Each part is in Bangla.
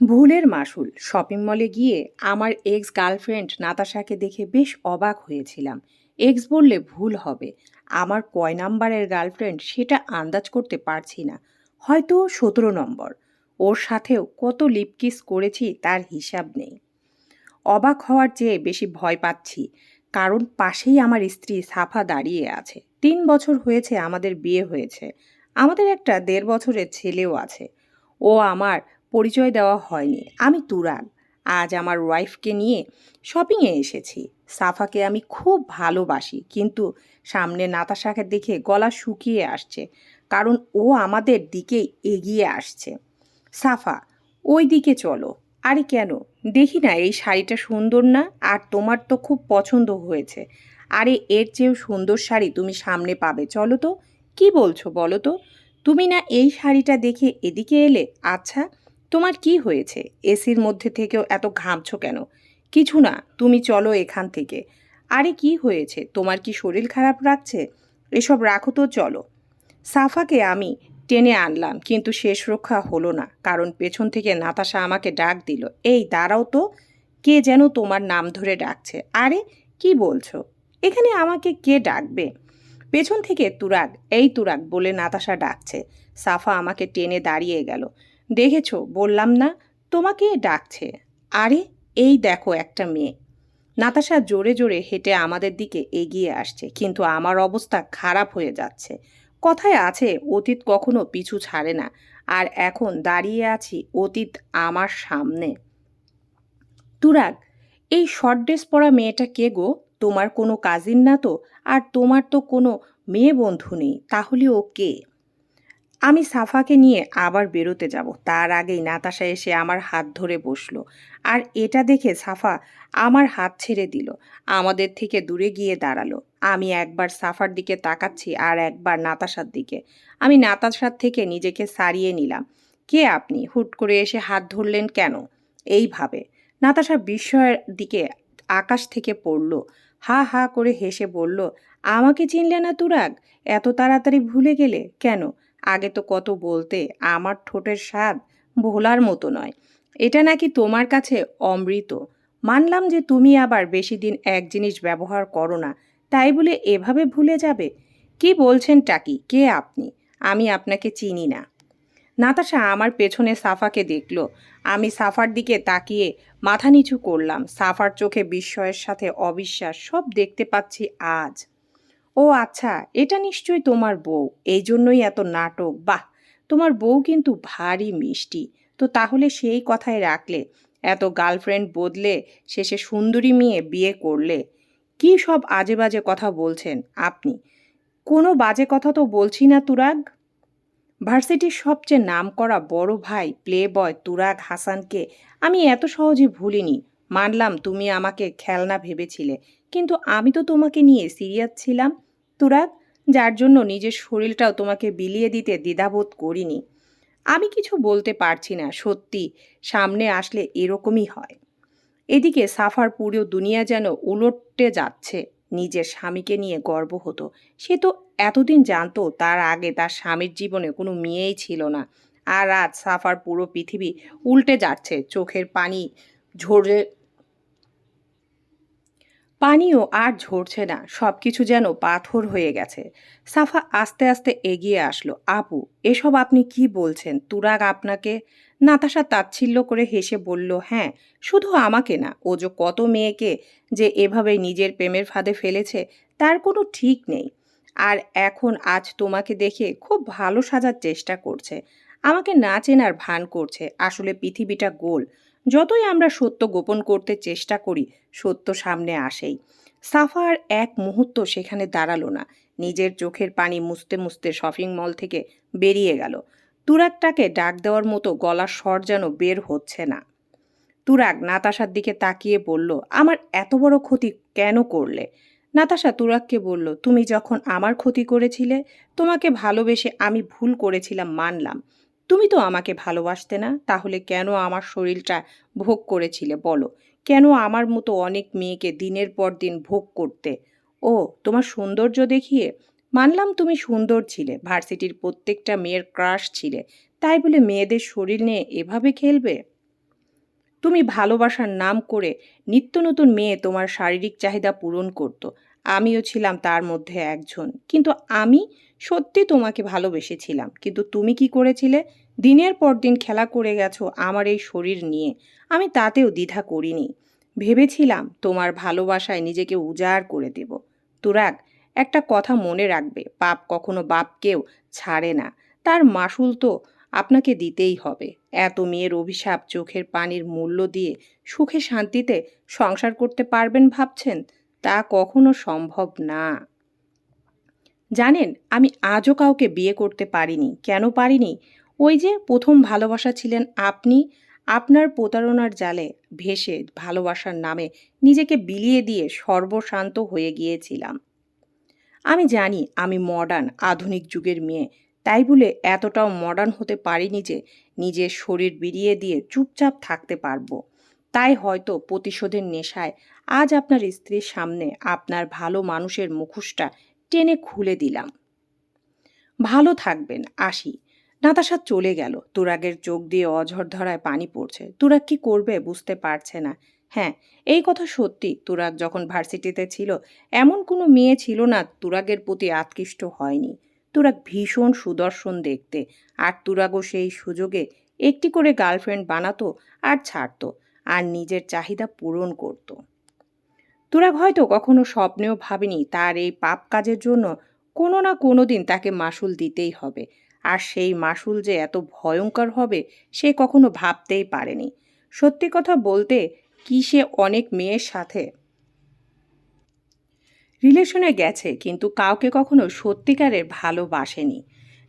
ভুলের মাসুল। শপিং মলে গিয়ে আমার এক্স গার্লফ্রেন্ড নাতাশাকে দেখে বেশ অবাক হয়েছিলাম। এক্স বললে ভুল হবে। আমার কয় নাম্বারের গার্লফ্রেন্ড সেটা আন্দাজ করতে পারছি না। হয়তো সতেরো নম্বর। ওর সাথেও কত লিপকিস করেছি তার হিসাব নেই। অবাক হওয়ার চেয়ে বেশি ভয় পাচ্ছি। কারণ পাশেই আমার স্ত্রী সাফা দাঁড়িয়ে আছে। তিন বছর হয়েছে আমাদের বিয়ে হয়েছে। আমাদের একটা দেড় বছরের ছেলেও আছে। ও আমার পরিচয় দেওয়া হয়নি। আমি তুরাগ। আজ আমার ওয়াইফকে নিয়ে শপিংয়ে এসেছি। সাফাকে আমি খুব ভালোবাসি, কিন্তু সামনে নাতাশাকে দেখে গলা শুকিয়ে আসছে, কারণ ও আমাদের দিকেই এগিয়ে আসছে। সাফা, ওই দিকে চলো। আরে কেন? দেখি না এই শাড়িটা সুন্দর না? আর তোমার তো খুব পছন্দ হয়েছে। আরে এর চেয়েও সুন্দর শাড়ি তুমি সামনে পাবে, চলো তো। কি বলছো বলো তো? তুমি না এই শাড়িটা দেখে এদিকে এলে? আচ্ছা। তোমার কি হয়েছে? এসির মধ্যে থেকেও এত ঘামছো কেন? কিছু না, তুমি চলো এখান থেকে। আরে কি হয়েছে? তোমার কি শরীর খারাপ রাখছে এসব রাখো তো চলো। সাফাকে আমি টেনে আনলাম, কিন্তু শেষ রক্ষা হলো না, কারণ পেছন থেকে নাতাশা আমাকে ডাক দিল, এই, দাঁড়াও তো। কে যেন তোমার নাম ধরে ডাকছে? আরে, কি বলছো? এখানে আমাকে কে ডাকবে? পেছন থেকে তুরাগ, এই তুরাগ, বলে নাতাশা ডাকছে। সাফা আমাকে টেনে দাঁড়িয়ে গেল। দেখেছ? বললাম না। তোমাকে ডাকছে। আরে, এই দেখো একটা মেয়ে। নাতাশা জোরে জোরে হেঁটে আমাদের দিকে এগিয়ে আসছে, কিন্তু আমার অবস্থা খারাপ হয়ে যাচ্ছে। কথায় আছে, অতীত কখনো পিছু ছাড়ে না, আর এখন দাঁড়িয়ে আছি অতীত আমার সামনে। তুরাগ, এই শর্ট ড্রেস পরা মেয়েটা কে গো? তোমার কোনো কাজিন না তো? আর তোমার তো কোনো মেয়ে বন্ধু নেই, তাহলে ও কে? আমি সাফাকে নিয়ে আবার বেরোতে যাব। তার আগেই নাতাশা এসে আমার হাত ধরে বসল। আর এটা দেখে সাফা আমার হাত ছেড়ে দিল। আমাদের থেকে দূরে গিয়ে দাঁড়াল। আমি একবার সাফার দিকে তাকাচ্ছি আর একবার নাতাশার দিকে। আমি নাতাশার থেকে নিজেকে সারিয়ে নিলাম। কে আপনি? হুট করে এসে হাত ধরলেন কেন? এইভাবে। নাতাশা বিস্ময়ের দিকে আকাশ থেকে পড়ল। হা হা করে হেসে বলল, আমাকে চিনলে না তুরাগ? এত তাড়াতাড়ি ভুলে গেলে কেন? আগে তো কত বলতে, আমার ঠোঁটের স্বাদ ভোলার মতো নয়। এটা নাকি তোমার কাছে অমৃত? মানলাম যে তুমি আবার বেশি দিন এক জিনিস ব্যবহার করো না, তাই বলে এভাবে ভুলে যাবে? কি বলছেন টাকি? কে আপনি? আমি আপনাকে চিনি না। নাতাশা আমার পেছনে সাফাকে দেখল। আমি সাফার দিকে তাকিয়ে মাথা নিচু করলাম। সাফার চোখে বিস্ময়ের সাথে অবিশ্বাস সব দেখতে পাচ্ছি আজ। ও আচ্ছা এটা নিশ্চয়ই তোমার বউ। এই জন্যই এত নাটক। বাহ! তোমার বউ কিন্তু ভারী মিষ্টি। তো তাহলে সেই কথাই রাখলে। এত গার্লফ্রেন্ড বদলে শেষে সুন্দরী মেয়ে বিয়ে করলে। কি সব আজে বাজে কথা বলছেন আপনি? কোনো বাজে কথা তো বলছি না, তুরাগ। ভার্সিটির সবচেয়ে নামকরা বড় ভাই প্লে বয় তুরাগ হাসানকে আমি এত সহজে ভুলিনি। মানলাম তুমি আমাকে খেলনা ভেবেছিলে। কিন্তু আমি তো তোমাকে নিয়ে সিরিয়াস ছিলাম, তুরাগ। যার জন্য নিজের শরীরটাও তোমাকে বিলিয়ে দিতে দ্বিধাবোধ করিনি। আমি কিছু বলতে পারছি না, সত্যি। সামনে আসলে এরকমই হয়। এদিকে সাফার পুরো দুনিয়া যেন উলটে যাচ্ছে। নিজের স্বামীকে নিয়ে গর্ব হতো। সে তো এতদিন জানতো, তার আগে তার স্বামীর জীবনে কোনো মেয়েই ছিল না। আর আজ সাফার পুরো পৃথিবী উল্টে যাচ্ছে, চোখের পানি ঝরে পানিও আর ঝরছে না সব কিছু যেন পাথর হয়ে গেছে। সাফা আস্তে আস্তে এগিয়ে আসলো, আপু, এসব আপনি কি বলছেন? তুরাগ আপনাকে? নাতাশা তাচ্ছিল্য করে হেসে বলল হ্যাঁ শুধু আমাকে না, ও যে কত মেয়েকে যে এভাবে নিজের প্রেমের ফাঁদে ফেলেছে, তার কোনো ঠিক নেই। আর এখন আজ তোমাকে দেখে খুব ভালো সাজার চেষ্টা করছে। আমাকে না চেনার ভান করছে, আসলে পৃথিবীটা গোল। যতই আমরা সত্য গোপন করতে চেষ্টা করি, সত্য সামনে আসেই। সাফা আর এক মুহূর্ত সেখানে দাঁড়াল না। নিজের চোখের পানি মুছতে মুছতে শপিং মল থেকে বেরিয়ে গেল। তুরাগটাকে ডাক দেওয়ার মতো গলার স্বর যেন বের হচ্ছে না। তুরাগ নাতাশার দিকে তাকিয়ে বলল, আমার এত বড় ক্ষতি কেন করলে? নাতাশা তুরাগকে বলল, তুমি যখন আমার ক্ষতি করেছিলে, তোমাকে ভালোবেসে আমি ভুল করেছিলাম, মানলাম। তুমি তো আমাকে ভালোবাসতে না, তাহলে কেন আমার শরীরটা ভোগ করেছিলে বলো? কেন আমার মতো অনেক মেয়েকে দিনের পর দিন ভোগ করতে? ও, তোমার সৌন্দর্য দেখিয়ে? মানলাম তুমি সুন্দর ছিলে, ভার্সিটির প্রত্যেকটা মেয়ের ক্রাশ ছিলে, তাই বলে মেয়েদের শরীর নিয়ে এভাবে খেলবে? তুমি ভালোবাসার নাম করে নিত্য নতুন মেয়ে তোমার শারীরিক চাহিদা পূরণ করত, আমিও ছিলাম তার মধ্যে একজন, কিন্তু আমি সত্যি তোমাকে ভালোবেসেছিলাম, কিন্তু তুমি কি করেছিলে? দিনের পর দিন খেলা করে গেছো আমার এই শরীর নিয়ে। আমি তাতেও দ্বিধা করিনি। ভেবেছিলাম তোমার ভালোবাসায় নিজেকে উজাড় করে দেব। তুরাগ, একটা কথা মনে রাখবে, পাপ কখনো বাপকেও ছাড়ে না। তার মাসুল তো আপনাকে দিতেই হবে। এত মেয়ের অভিশাপ চোখের পানির মূল্য দিয়ে সুখে শান্তিতে সংসার করতে পারবেন ভাবছেন? তা কখনো সম্ভব না। জানেন, আমি আজও কাউকে বিয়ে করতে পারিনি। কেন পারিনি? ওই যে প্রথম ভালোবাসা ছিলেন আপনি, আপনার প্রতারণার জালে ভেসে ভালোবাসার নামে নিজেকে বিলিয়ে দিয়ে সর্বশান্ত হয়ে গিয়েছিলাম। আমি জানি আমি মডার্ন আধুনিক যুগের মেয়ে, তাই বলে এতটাও মডার্ন হতে পারিনি যে নিজের শরীর বিড়িয়ে দিয়ে চুপচাপ থাকতে পারব। তাই হয়তো প্রতিশোধের নেশায় আজ আপনার স্ত্রীর সামনে আপনার ভালো মানুষের মুখোশটা টেনে খুলে দিলাম। ভালো থাকবেন, আসি। নাতাশা চলে গেল। তুরাগের চোখ দিয়ে অঝর ধরায় পানি পড়ছে। তুরাগ কি করবে বুঝতে পারছে না। হ্যাঁ এই কথা সত্যি। তুরাগ যখন ভার্সিটিতে ছিল, এমন কোনো মেয়ে ছিল না তুরাগের প্রতি আকৃষ্ট হয়নি। তুরাগ ভীষণ সুদর্শন দেখতে। আর তুরাগও সেই সুযোগে একটি করে গার্লফ্রেন্ড বানাতো আর ছাড়তো। আর নিজের চাহিদা পূরণ করত। তুরাগ হয়তো কখনো স্বপ্নেও ভাবেনি তার এই পাপ কাজের জন্য কোনো না কোনো দিন তাকে মাসুল দিতেই হবে। আর সেই মাসুল যে এত ভয়ঙ্কর হবে সে কখনো ভাবতেই পারেনি। সত্যি কথা বলতে কি সে অনেক মেয়ের সাথে? রিলেশনে গেছে কিন্তু কাউকে কখনো সত্যিকারের ভালোবাসেনি।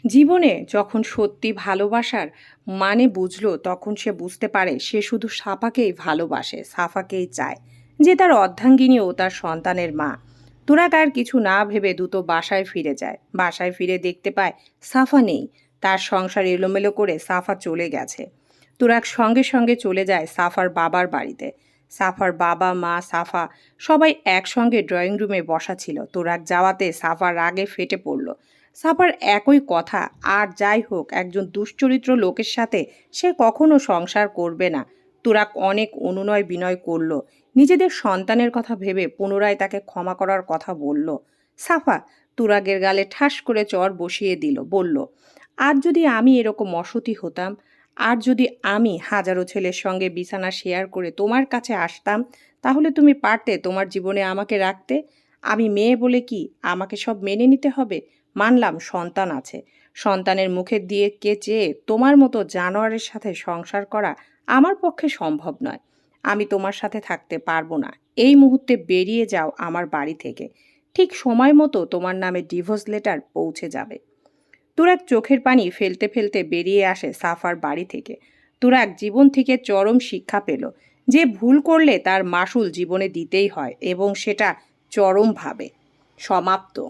জীবনে যখন সত্যি ভালোবাসার মানে বুঝলো তখন সে বুঝতে পারে সে শুধু সাফাকেই ভালোবাসে, সাফাকেই চায়। যে তার অর্ধাঙ্গিনী ও তার সন্তানের মা। তুরাগ আর কিছু না ভেবে দ্রুত বাসায় ফিরে যায়। বাসায় ফিরে দেখতে পায় সাফা নেই। তার সংসার এলোমেলো করে সাফা চলে গেছে। তুরাগ সঙ্গে সঙ্গে চলে যায় সাফার বাবার বাড়িতে। সাফার বাবা, মা, সাফা সবাই একসঙ্গে ড্রয়িং রুমে বসা ছিল। তোরাক যাওয়াতে সাফার রাগে ফেটে পড়ল। সাফার একই কথা, আর যাই হোক, একজন দুশ্চরিত্র লোকের সাথে সে কখনো সংসার করবে না। তুরাক অনেক অনুনয় বিনয় করল। নিজেদের সন্তানের কথা ভেবে পুনরায় তাকে ক্ষমা করার কথা বলল। সাফা তুরাগের গালে ঠাস করে চর বসিয়ে দিল, বলল আর যদি আমি এরকম অসতি হতাম, আর যদি আমি হাজারো ছেলের সঙ্গে বিছানা শেয়ার করে তোমার কাছে আসতাম, তাহলে তুমি পারতে তোমার জীবনে আমাকে রাখতে? আমি মেয়ে বলে কি আমাকে সব মেনে নিতে হবে? মানলাম সন্তান আছে। সন্তানের মুখের দিয়ে কে চেয়ে তোমার মতো জানোয়ারের সাথে সংসার করা আমার পক্ষে সম্ভব নয়। আমি তোমার সাথে থাকতে পারব না। এই মুহূর্তে বেরিয়ে যাও আমার বাড়ি থেকে। ঠিক সময় মতো তোমার নামে ডিভোর্স লেটার পৌঁছে যাবে। তুরাক চোখের পানি ফেলতে ফেলতে বেরিয়ে আসে সাফার বাড়ি থেকে। তুরাক জীবন থেকে চরম শিক্ষা পেল যে ভুল করলে তার মাসুল জীবনে দিতেই হয় এবং সেটা চরমভাবে সমাপ্ত।